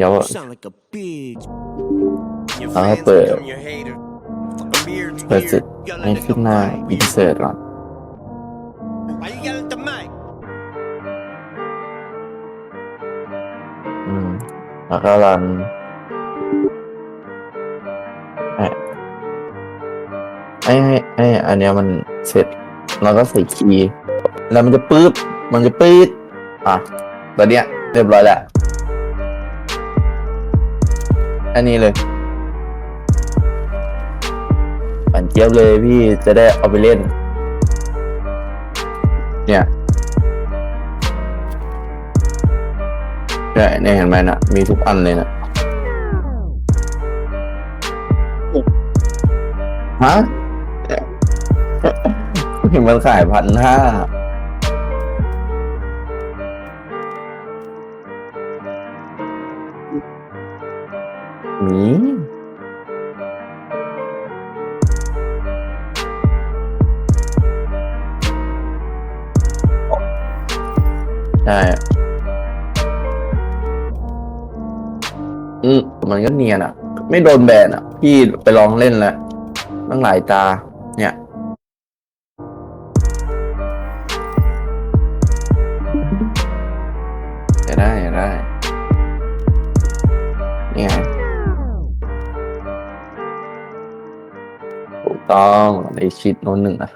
เดี๋ยว You sound like a bitch. Your Ah, fans but- become your hater. Fucking weird, เปิด weird. เสร็จ Yell ให้ like ขึ้น a หน้า fucking อิน weird. เสิร์ตก่อน Why you yell at the mic? อืมแล้วก็รันไอ้ไอ้ไอ้อันเนี้ยมันเสร็จเราก็ใส่คีย์แล้วมันจะปื๊บมันจะปื๊ดอะตอนเนี้ยเรียบร้อยแล้ว อันนี้เลยปั่นเจี๊ยบเลยพี่จะได้เอาไปเล่น เนี่ยเนี่ยเนี่ยเห็นไหมนะมีทุกอันเลยนะฮะเห็นมันขายพันห้า มีใช่อืมมันก็เนียนอะ ไม่โดนแบนอะ พี่ไปลองเล่นแล้วตั้งหลายตา เนี่ย ถูกต้องในชิดโน้นหนึ่งอะ